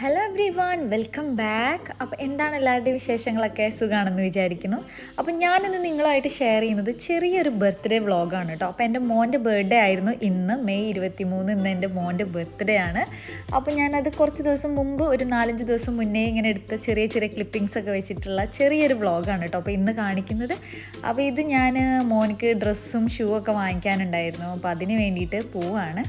Hello everyone welcome back അപ്പോൾ എന്താണ് എല്ലാവരുടെയും വിശേഷങ്ങളൊക്കെ? സുഖമാണെന്ന് വിചാരിക്കുന്നു. അപ്പോൾ ഞാനിന്ന് നിങ്ങളായിട്ട് ഷെയർ ചെയ്യുന്നത് ചെറിയൊരു ബർത്ത്ഡേ വ്ളോഗാണ് കേട്ടോ അപ്പോൾ എന്റെ മോന്റെ ബർത്ത്ഡേ ആയിരുന്നു ഇന്ന് മെയ് ഇരുപത്തി മൂന്ന് ഇന്ന് എന്റെ മോന്റെ ബർത്ത്ഡേ ആണ്. അപ്പോൾ ഞാനത് കുറച്ച് ദിവസം മുമ്പ് ഒരു നാലഞ്ച് ദിവസം മുന്നേ ഇങ്ങനെ എടുത്ത ചെറിയ ചെറിയ ക്ലിപ്പിങ്സ് ഒക്കെ വെച്ചിട്ടുള്ള ചെറിയൊരു വ്ളോഗാണ് കേട്ടോ അപ്പോൾ ഇന്ന് കാണിക്കുന്നത്. അപ്പോൾ ഇത് ഞാൻ മോനിക്ക് ഡ്രസ്സും ഷൂ ഒക്കെ വാങ്ങിക്കാനുണ്ടായിരുന്നു. അപ്പോൾ അതിന് വേണ്ടിയിട്ട് പോവാണ്.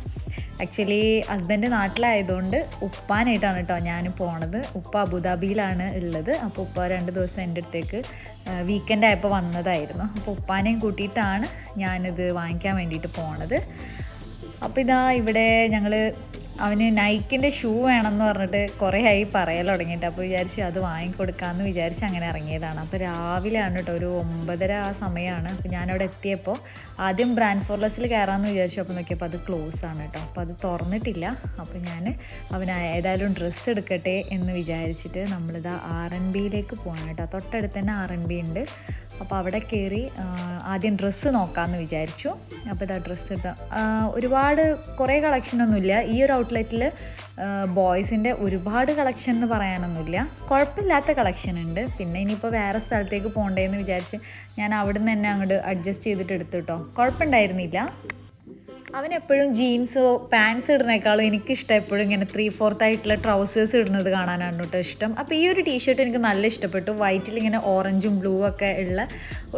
ആക്ച്വലി ഹസ്ബൻഡ് നാട്ടിലായതുകൊണ്ട് ഉപ്പാനായിട്ടാണ് കേട്ടോ ഞാൻ പോണത്. ഉപ്പ അബുദാബിയിലാണ് ഉള്ളത്. അപ്പോൾ ഉപ്പ രണ്ട് ദിവസം എന്റെ അടുത്തേക്ക് വീക്കെൻഡ് ആയപ്പോൾ വന്നതായിരുന്നു. അപ്പോൾ ഉപ്പാനെയും കൂട്ടിയിട്ടാണ് ഞാനിത് വാങ്ങിക്കാൻ വേണ്ടിയിട്ട് പോണത്. അപ്പോൾ ഇതാ ഇവിടെ ഞങ്ങൾ അവന് നൈക്കിന്റെ ഷൂ വേണമെന്ന് പറഞ്ഞിട്ട് കുറേ ആയി പറയൽ തുടങ്ങിയിട്ട്. അപ്പോൾ വിചാരിച്ചു അത് വാങ്ങിക്കൊടുക്കാമെന്ന് വിചാരിച്ച് അങ്ങനെ ഇറങ്ങിയതാണ്. അപ്പോൾ രാവിലെയാണ് കേട്ടോ ഒരു ഒമ്പതര ആ സമയമാണ് അപ്പോൾ ഞാനവിടെ എത്തിയപ്പോൾ ആദ്യം ബ്രാൻഡ് ഫോർലെസ്സിൽ കയറാമെന്ന് വിചാരിച്ചു. അപ്പോൾ നോക്കിയപ്പോൾ അത് ക്ലോസ് ആണ് കേട്ടോ അപ്പോൾ അത് തുറന്നിട്ടില്ല. അപ്പോൾ ഞാൻ അവന് ഏതായാലും ഡ്രസ്സ് എടുക്കട്ടെ എന്ന് വിചാരിച്ചിട്ട് നമ്മളിത് ആർ എൻ ബിയിലേക്ക് പോകണം കേട്ടോ തൊട്ടടുത്ത് തന്നെ ആർ എൻ ബി ഉണ്ട്. അപ്പോൾ അവിടെ കയറി ആദ്യം ഡ്രസ്സ് നോക്കാമെന്ന് വിചാരിച്ചു. അപ്പോൾ ഇതാ ഡ്രസ്സ് ഇടാം ഒരുപാട് കുറേ കളക്ഷനൊന്നുമില്ല ഈ ഒരു ഔട്ട്ലെറ്റിൽ ബോയ്സിന്റെ ഒരുപാട് കളക്ഷൻ എന്ന് പറയാനൊന്നുമില്ല. കുഴപ്പമില്ലാത്ത കളക്ഷൻ ഉണ്ട്. പിന്നെ ഇനിയിപ്പോൾ വേറെ സ്ഥലത്തേക്ക് പോകണ്ടേന്ന് വിചാരിച്ച് ഞാൻ അവിടെ നിന്ന് തന്നെ അങ്ങോട്ട് അഡ്ജസ്റ്റ് ചെയ്തിട്ട് എടുത്തു കേട്ടോ. കുഴപ്പമുണ്ടായിരുന്നില്ല. അവൻ എപ്പോഴും ജീൻസോ പാൻസ് ഇടുന്നേക്കാളും എനിക്കിഷ്ടം എപ്പോഴും ഇങ്ങനെ ത്രീ ഫോർത്ത് ആയിട്ടുള്ള ട്രൗസേഴ്സ് ഇടുന്നത് കാണാനാണ് കേട്ടോ ഇഷ്ടം. അപ്പോൾ ഈ ഒരു ടീഷർട്ട് എനിക്ക് നല്ല ഇഷ്ടപ്പെട്ടു. വൈറ്റിൽ ഇങ്ങനെ ഓറഞ്ചും ബ്ലൂ ഒക്കെ ഉള്ള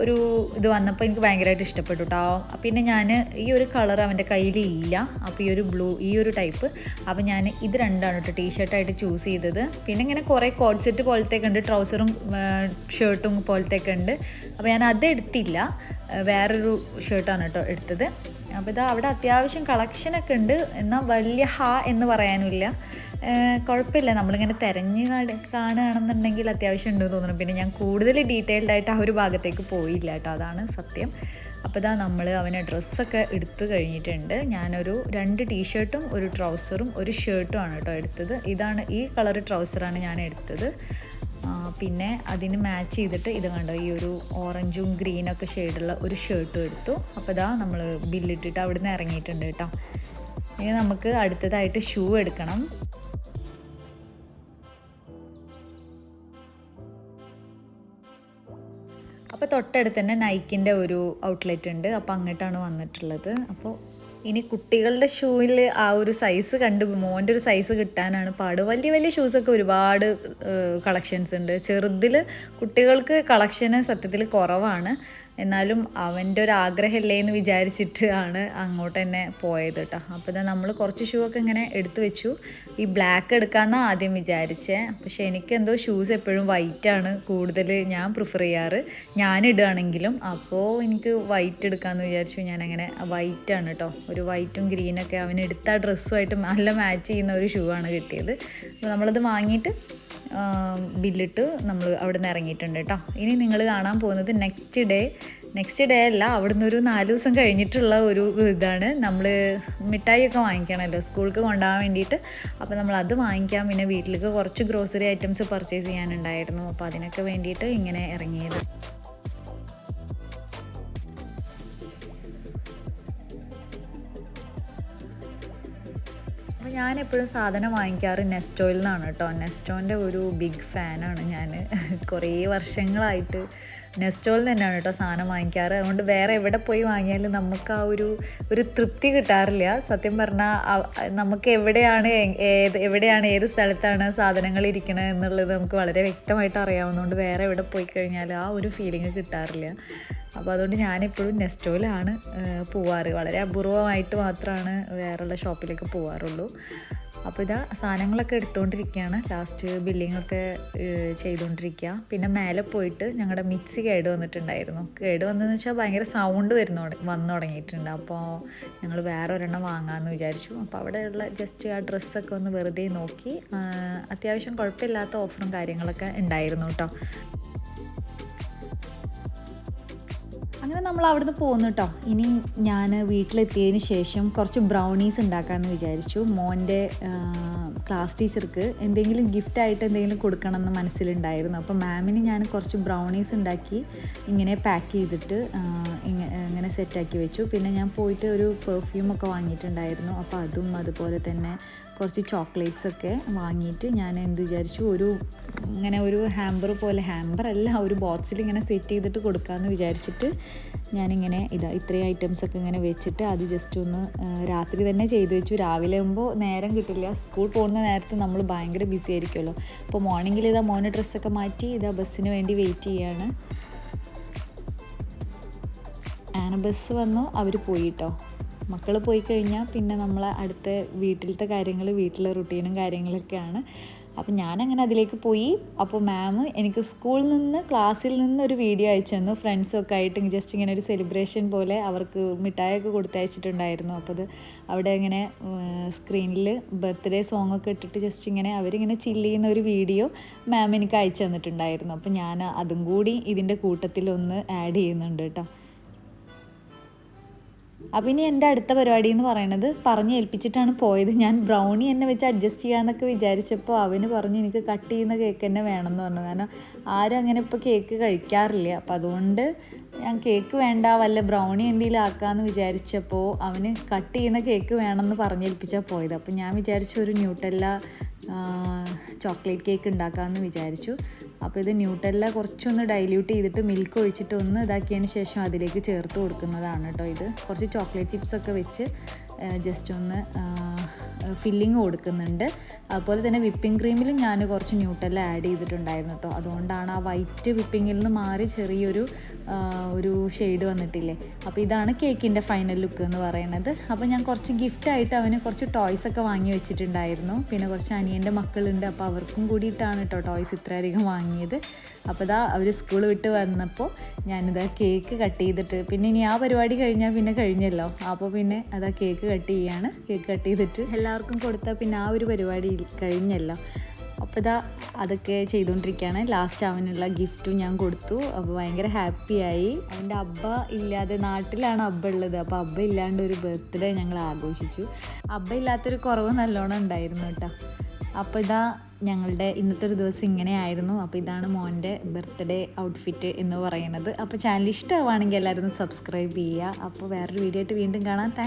ഒരു ഇത് വന്നപ്പോൾ എനിക്ക് ഭയങ്കരമായിട്ട് ഇഷ്ടപ്പെട്ടു കേട്ടോ പിന്നെ ഞാൻ ഈ ഒരു കളർ അവന്റെ കയ്യിൽ ഇല്ല. അപ്പോൾ ഈ ഒരു ബ്ലൂ ഈ ഒരു ടൈപ്പ് അപ്പോൾ ഞാൻ ഇത് രണ്ടാണ് കേട്ടോ ടീഷർട്ടായിട്ട് ചൂസ് ചെയ്തത്. പിന്നെ ഇങ്ങനെ കുറേ കോഡ് സെറ്റ് പോലത്തേക്ക് ഉണ്ട്. ട്രൗസറും ഷർട്ടും പോലത്തേക്ക് ഉണ്ട്. അപ്പോൾ ഞാൻ അത് എടുത്തില്ല. വേറൊരു ഷർട്ടാണ് കേട്ടോ എടുത്തത്. അപ്പോൾ ഇത് അവിടെ അത്യാവശ്യം കളക്ഷനൊക്കെ ഉണ്ട്. എന്നാൽ വലിയ ഹാ എന്ന് പറയാനുമില്ല. കുഴപ്പമില്ല. നമ്മളിങ്ങനെ തിരഞ്ഞ് കാണുകയാണെന്നുണ്ടെങ്കിൽ അത്യാവശ്യം ഉണ്ടെന്ന് തോന്നുന്നു. പിന്നെ ഞാൻ കൂടുതൽ ഡീറ്റെയിൽഡ് ആയിട്ട് ആ ഒരു ഭാഗത്തേക്ക് പോയില്ല കേട്ടോ. അതാണ് സത്യം. അപ്പോൾ ഇതാ നമ്മൾ അവനെ ഡ്രസ്സൊക്കെ എടുത്തു കഴിഞ്ഞിട്ടുണ്ട്. ഞാനൊരു രണ്ട് ടീഷർട്ടും ഒരു ട്രൗസറും ഒരു ഷർട്ടും ആണ് കേട്ടോ എടുത്തത്. ഇതാണ് ഈ കളർ ട്രൗസറാണ് ഞാൻ എടുത്തത്. പിന്നെ അതിന് മാച്ച് ചെയ്തിട്ട് ഇത് കണ്ടോ ഈ ഒരു ഓറഞ്ചും ഗ്രീനൊക്കെ ഷെയ്ഡുള്ള ഒരു ഷർട്ടും എടുത്തു. അപ്പോൾ ഇതാ നമ്മൾ ബില്ലിട്ടിട്ട് അവിടെ നിന്ന് ഇറങ്ങിയിട്ടുണ്ട് കേട്ടോ. ഇനി നമുക്ക് അടുത്തതായിട്ട് ഷൂ എടുക്കണം. അപ്പോൾ തൊട്ടടുത്ത് തന്നെ നൈക്കിന്റെ ഒരു ഔട്ട്ലെറ്റ് ഉണ്ട്. അപ്പോൾ അങ്ങോട്ടാണ് വന്നിട്ടുള്ളത്. അപ്പോൾ ഇനി കുട്ടികളുടെ ഷൂവിൽ ആ ഒരു സൈസ് കണ്ട് മോന്റെ ഒരു സൈസ് കിട്ടാനാണ് പാട്. വലിയ വലിയ ഷൂസൊക്കെ ഒരുപാട് കളക്ഷൻസ് ഉണ്ട്. ചെറുതിൽ കുട്ടികൾക്ക് കളക്ഷന് സത്യത്തിൽ കുറവാണ്. എന്നാലും അവന്റെ ഒരു ആഗ്രഹമല്ലേ എന്ന് വിചാരിച്ചിട്ട് ആണ് അങ്ങോട്ട് തന്നെ പോയത് കേട്ടോ അപ്പോൾ ഇതാ നമ്മൾ കുറച്ച് ഷൂ ഒക്കെ ഇങ്ങനെ എടുത്തു വെച്ചു. ഈ ബ്ലാക്ക് എടുക്കാമെന്നാണ് ആദ്യം വിചാരിച്ചേ. പക്ഷേ എനിക്ക് എന്തോ ഷൂസ് എപ്പോഴും വൈറ്റാണ് കൂടുതൽ ഞാൻ പ്രിഫർ ചെയ്യാറ്. ഞാൻ ഇടുകയാണെങ്കിലും അപ്പോൾ എനിക്ക് വൈറ്റ് എടുക്കാമെന്ന് വിചാരിച്ചു. ഞാനങ്ങനെ വൈറ്റാണ് കേട്ടോ ഒരു വൈറ്റും ഗ്രീനൊക്കെ അവന് എടുത്ത ഡ്രസ്സുമായിട്ട് നല്ല മാച്ച് ചെയ്യുന്ന ഒരു ഷൂ ആണ് കിട്ടിയത്. അപ്പോൾ നമ്മളത് വാങ്ങിയിട്ട് ബില്ലിട്ട് നമ്മൾ അവിടെ നിന്ന് ഇറങ്ങിയിട്ടുണ്ട് കേട്ടോ ഇനി നിങ്ങൾ കാണാൻ പോകുന്നത് നെക്സ്റ്റ് ഡേ നെക്സ്റ്റ് ഡേ അല്ല അവിടുന്ന് ഒരു നാല് ദിവസം കഴിഞ്ഞിട്ടുള്ള ഒരു ഇതാണ്. നമ്മൾ മിഠായിയൊക്കെ വാങ്ങിക്കണമല്ലോ സ്കൂൾക്ക് കൊണ്ടുപോകാൻ വേണ്ടിയിട്ട്. അപ്പോൾ നമ്മൾ അത് വാങ്ങിക്കാൻ പിന്നെ വീട്ടിലേക്ക് കുറച്ച് ഗ്രോസറി ഐറ്റംസ് പർച്ചേസ് ചെയ്യാനുണ്ടായിരുന്നു. അപ്പോൾ അതിനൊക്കെ വേണ്ടിയിട്ട് ഇങ്ങനെ ഇറങ്ങിയത്. അപ്പോൾ ഞാൻ എപ്പോഴും സാധനം വാങ്ങിക്കാറ് നെസ്റ്റോയിൽ നിന്നാണ് കേട്ടോ. നെസ്റ്റോന്റെ ഒരു ബിഗ് ഫാനാണ് ഞാൻ കുറേ വർഷങ്ങളായിട്ട് നെസ്റ്റോയിൽ തന്നെയാണ് കേട്ടോ സാധനം വാങ്ങിക്കാറ്. അതുകൊണ്ട് വേറെ എവിടെ പോയി വാങ്ങിയാലും നമുക്ക് ആ ഒരു ഒരു തൃപ്തി കിട്ടാറില്ല. സത്യം പറഞ്ഞാൽ നമുക്ക് എവിടെയാണ് ഏത് എവിടെയാണ് ഏത് സ്ഥലത്താണ് സാധനങ്ങൾ ഇരിക്കുന്നത് എന്നുള്ളത് നമുക്ക് വളരെ വ്യക്തമായിട്ട് അറിയാവുന്നതുകൊണ്ട് വേറെ എവിടെ പോയി കഴിഞ്ഞാൽ ആ ഒരു ഫീലിംഗ് കിട്ടാറില്ല. അപ്പോൾ അതുകൊണ്ട് ഞാനെപ്പോഴും നെസ്റ്റോയിലാണ് പോവാറ്. വളരെ അപൂർവമായിട്ട് മാത്രമാണ് വേറെയുള്ള ഷോപ്പിലേക്ക് പോവാറുള്ളൂ. അപ്പോൾ ഇതാ സാധനങ്ങളൊക്കെ എടുത്തുകൊണ്ടിരിക്കുകയാണ് ലാസ്റ്റ് ബില്ലിങ്ങൊക്കെ ചെയ്തുകൊണ്ടിരിക്കുക പിന്നെ മേലെ പോയിട്ട് ഞങ്ങളുടെ മിക്സി കേട് വന്നിട്ടുണ്ടായിരുന്നു. കേട് വന്നതെന്ന് വെച്ചാൽ ഭയങ്കര സൗണ്ട് വരുന്ന വന്നു തുടങ്ങിയിട്ടുണ്ട്. അപ്പോൾ ഞങ്ങൾ വേറെ ഒരെണ്ണം വാങ്ങാമെന്ന് വിചാരിച്ചു. അപ്പോൾ അവിടെയുള്ള ജസ്റ്റ് ആ ഡ്രസ്സൊക്കെ ഒന്ന് വെറുതെ നോക്കി. അത്യാവശ്യം കുഴപ്പമില്ലാത്ത ഓഫറും കാര്യങ്ങളൊക്കെ ഉണ്ടായിരുന്നു കേട്ടോ അങ്ങനെ നമ്മൾ അവിടുന്ന് പോകുന്നു കേട്ടോ ഇനി ഞാൻ വീട്ടിലെത്തിയതിന് ശേഷം കുറച്ച് ബ്രൗണീസ് ഉണ്ടാക്കാമെന്ന് വിചാരിച്ചു. മോന്റെ ക്ലാസ് ടീച്ചർക്ക് എന്തെങ്കിലും ഗിഫ്റ്റായിട്ട് എന്തെങ്കിലും കൊടുക്കണമെന്ന് മനസ്സിലുണ്ടായിരുന്നു. അപ്പോൾ മാമിന് ഞാൻ കുറച്ച് ബ്രൗണീസ് ഉണ്ടാക്കി ഇങ്ങനെ പാക്ക് ചെയ്തിട്ട് ഇങ്ങനെ സെറ്റാക്കി വെച്ചു. പിന്നെ ഞാൻ പോയിട്ട് ഒരു പെർഫ്യൂമൊക്കെ വാങ്ങിയിട്ടുണ്ടായിരുന്നു. അപ്പോൾ അതും അതുപോലെ തന്നെ കുറച്ച് ചോക്ലേറ്റ്സ് ഒക്കെ വാങ്ങിയിട്ട് ഞാൻ എന്ത് വിചാരിച്ചു ഒരു ഇങ്ങനെ ഒരു ഹാമ്പർ പോലെ ഹാമ്പർ അല്ല ഒരു ബോക്സിൽ ഇങ്ങനെ സെറ്റ് ചെയ്തിട്ട് കൊടുക്കാമെന്ന് വിചാരിച്ചിട്ട് ഞാനിങ്ങനെ ഇതാ ഇത്രയും ഐറ്റംസ് ഒക്കെ ഇങ്ങനെ വെച്ചിട്ട് അത് ജസ്റ്റ് ഒന്ന് രാത്രി തന്നെ ചെയ്തു വെച്ചു. രാവിലെ ആകുമ്പോൾ നേരം കിട്ടില്ല. സ്കൂൾ പോകുന്ന നേരത്ത് നമ്മൾ ഭയങ്കര ബിസി ആയിരിക്കുമല്ലോ അപ്പോൾ മോർണിംഗിൽ ഇതാ മോനെ ഡ്രസ്സൊക്കെ മാറ്റി ഇതാ ബസ്സിന് വേണ്ടി വെയിറ്റ് ചെയ്യാണ്. ആണ് ബസ് വന്നു അവർ പോയി കേട്ടോ മക്കൾ പോയി കഴിഞ്ഞാൽ പിന്നെ നമ്മൾ അടുത്ത വീട്ടിലത്തെ കാര്യങ്ങൾ വീട്ടിലെ റുട്ടീനും കാര്യങ്ങളൊക്കെയാണ്. അപ്പം ഞാനങ്ങനെ അതിലേക്ക് പോയി. അപ്പോൾ മാം എനിക്ക് സ്കൂളിൽ നിന്ന് ക്ലാസ്സിൽ നിന്ന് ഒരു വീഡിയോ അയച്ചു തന്നു. ഫ്രണ്ട്സൊക്കെ ആയിട്ട് ജസ്റ്റ് ഇങ്ങനെ ഒരു സെലിബ്രേഷൻ പോലെ അവർക്ക് മിഠായൊക്കെ കൊടുത്തയച്ചിട്ടുണ്ടായിരുന്നു. അപ്പോൾ അത് അവിടെ ഇങ്ങനെ സ്ക്രീനിൽ ബർത്ത്ഡേ സോങ് ഒക്കെ ഇട്ടിട്ട് ജസ്റ്റ് ഇങ്ങനെ അവരിങ്ങനെ ചില്ല് ചെയ്യുന്ന ഒരു വീഡിയോ മാം എനിക്ക് അയച്ചു തന്നിട്ടുണ്ടായിരുന്നു. അപ്പോൾ ഞാൻ അതും കൂടി ഇതിന്റെ കൂട്ടത്തിലൊന്ന് ആഡ് ചെയ്യുന്നുണ്ട് കേട്ടോ. അപ്പം ഇനി എന്റെ അടുത്ത പരിപാടി എന്ന് പറയുന്നത് പറഞ്ഞ് ഏൽപ്പിച്ചിട്ടാണ് പോയത്. ഞാൻ ബ്രൗണി എന്നെ വെച്ച് അഡ്ജസ്റ്റ് ചെയ്യാമെന്നൊക്കെ വിചാരിച്ചപ്പോൾ അവന് പറഞ്ഞു എനിക്ക് കട്ട് ചെയ്യുന്ന കേക്ക് തന്നെ വേണമെന്ന് പറഞ്ഞു. കാരണം ആരും അങ്ങനെ ഇപ്പോൾ കേക്ക് കഴിക്കാറില്ല. അപ്പം അതുകൊണ്ട് ഞാൻ കേക്ക് വേണ്ട വല്ല ബ്രൗണി എന്തെങ്കിലും ആക്കാമെന്ന് വിചാരിച്ചപ്പോൾ അവന് കട്ട് ചെയ്യുന്ന കേക്ക് വേണമെന്ന് പറഞ്ഞേൽപ്പിച്ചാൽ പോയത്. അപ്പം ഞാൻ വിചാരിച്ചു ഒരു ന്യൂട്ടെല്ല ചോക്ലേറ്റ് കേക്ക് ഉണ്ടാക്കാമെന്ന് വിചാരിച്ചു. അപ്പോൾ ഇത് ന്യൂട്ടെല്ല കുറച്ചൊന്ന് ഡൈല്യൂട്ട് ചെയ്തിട്ട് മിൽക്ക് ഒഴിച്ചിട്ട് ഒന്ന് ഇതാക്കിയതിന് ശേഷം അതിലേക്ക് ചേർത്ത് കൊടുക്കുന്നതാണ് കേട്ടോ ഇത്. കുറച്ച് ചോക്ലേറ്റ് ചിപ്സൊക്കെ വെച്ച് ജസ്റ്റ് ഒന്ന് ഫില്ലിങ് കൊടുക്കുന്നുണ്ട്. അതുപോലെ തന്നെ വിപ്പിംഗ് ക്രീമിലും ഞാൻ കുറച്ച് ന്യൂട്ടല ആഡ് ചെയ്തിട്ടുണ്ടായിരുന്നു കേട്ടോ അതുകൊണ്ടാണ് ആ വൈറ്റ് വിപ്പിങ്ങിൽ നിന്ന് മാറി ചെറിയൊരു ഒരു ഷെയ്ഡ് വന്നിട്ടില്ലേ. അപ്പോൾ ഇതാണ് കേക്കിന്റെ ഫൈനൽ ലുക്ക് എന്ന് പറയുന്നത്. അപ്പോൾ ഞാൻ കുറച്ച് ഗിഫ്റ്റ് ആയിട്ട് അവന് കുറച്ച് ടോയ്സ് ഒക്കെ വാങ്ങി വെച്ചിട്ടുണ്ടായിരുന്നു. പിന്നെ കുറച്ച് അനിയന്റെ മക്കളുണ്ട്. അപ്പോൾ അവർക്കും കൂടിയിട്ടാണ് കേട്ടോ ടോയ്സ് ഇത്രയധികം വാങ്ങിയത്. അപ്പോൾ ഇതാ അവർ സ്കൂൾ വിട്ട് വന്നപ്പോൾ ഞാനിതാ കേക്ക് കട്ട് ചെയ്തിട്ട് പിന്നെ ഇനി ആ പരിപാടി കഴിഞ്ഞാൽ പിന്നെ കഴിഞ്ഞല്ലോ. അപ്പോൾ പിന്നെ അതാ കേക്ക് കട്ട് ചെയ്യാണ്. കേക്ക് കട്ട് ചെയ്തിട്ട് എല്ലാവർക്കും കൊടുത്താൽ പിന്നെ ആ ഒരു പരിപാടി കഴിഞ്ഞല്ലോ. അപ്പോൾ ഇതാ അതൊക്കെ ചെയ്തുകൊണ്ടിരിക്കുകയാണ് ലാസ്റ്റ് അവനുള്ള ഗിഫ്റ്റും ഞാൻ കൊടുത്തു. അപ്പോൾ ഭയങ്കര ഹാപ്പിയായി അവന്റെ അബ്ബ ഇല്ലാതെ നാട്ടിലാണ് അബ്ബ ഉള്ളത്. അപ്പോൾ അബ്ബ ഇല്ലാണ്ട് ഒരു ബർത്ത്ഡേ ഞങ്ങൾ ആഘോഷിച്ചു. അബ്ബ ഇല്ലാത്തൊരു കുറവ് നല്ലോണം ഉണ്ടായിരുന്നു കേട്ടോ. അപ്പോൾ ഇതാ ഞങ്ങളുടെ ഇന്നത്തെ ഒരു ദിവസം ഇങ്ങനെയായിരുന്നു അപ്പോൾ ഇതാണ് മോന്റെ ബർത്ത്ഡേ ഔട്ട്ഫിറ്റ് എന്ന് പറയുന്നത്. അപ്പോൾ ചാനൽ ഇഷ്ടമാണെങ്കിൽ എല്ലാവരും സബ്സ്ക്രൈബ് ചെയ്യുക. അപ്പോൾ വേറൊരു വീഡിയോ ആയിട്ട് വീണ്ടും കാണാം. താങ്ക്